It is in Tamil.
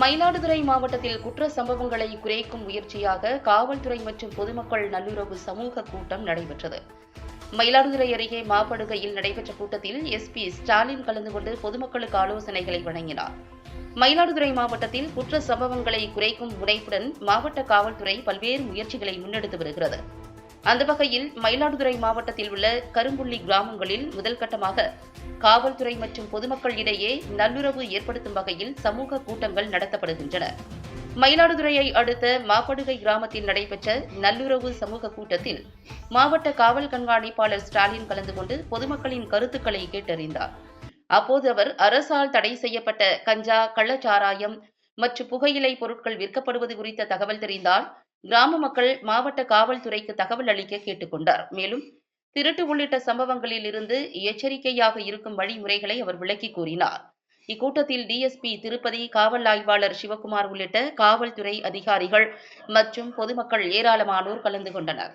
மயிலாடுதுறை மாவட்டத்தில் குற்ற சம்பவங்களை குறைக்கும் முயற்சியாக காவல்துறை மற்றும் பொதுமக்கள் நல்லுறவு சமூக கூட்டம் நடைபெற்றது. மயிலாடுதுறை அருகே மாப்படுகையில் நடைபெற்ற கூட்டத்தில் எஸ்பி ஸ்டாலின் கலந்து கொண்டு பொதுமக்களுக்கு ஆலோசனைகளை வழங்கினார். மயிலாடுதுறை மாவட்டத்தில் குற்ற சம்பவங்களை குறைக்கும் முனைப்புடன் மாவட்ட காவல்துறை பல்வேறு முயற்சிகளை முன்னெடுத்து வருகிறது. அந்த வகையில் மயிலாடுதுறை மாவட்டத்தில் உள்ள கரும்புள்ளி கிராமங்களில் முதல்கட்டமாக காவல்துறை மற்றும் பொதுமக்கள் இடையே நல்லுறவு ஏற்படுத்தும் வகையில் சமூக கூட்டங்கள் நடத்தப்படுகின்றன. மயிலாடுதுறையை அடுத்த மாப்படுகை கிராமத்தில் நடைபெற்ற நல்லுறவு சமூக கூட்டத்தில் மாவட்ட காவல் கண்காணிப்பாளர் ஸ்டாலின் கலந்து கொண்டு பொதுமக்களின் கருத்துக்களை கேட்டறிந்தார். அப்போது அவர் அரசால் தடை செய்யப்பட்ட கஞ்சா கள்ளச்சாராயம் மற்றும் புகையிலை பொருட்கள் விற்கப்படுவது குறித்த தகவல் தெரிந்தால் கிராம மக்கள் மாவட்ட காவல்துறைக்கு தகவல் அளிக்க கேட்டுக்கொண்டார். மேலும் திருட்டு உள்ளிட்ட சம்பவங்களில் இருந்து எச்சரிக்கையாக இருக்கும் வழிமுறைகளை அவர் விளக்கி கூறினார். இக்கூட்டத்தில் டிஎஸ்பி திருப்பதி காவல் ஆய்வாளர் சிவகுமார் உள்ளிட்ட காவல்துறை அதிகாரிகள் மற்றும் பொதுமக்கள் ஏராளமானோர் கலந்து கொண்டனர்.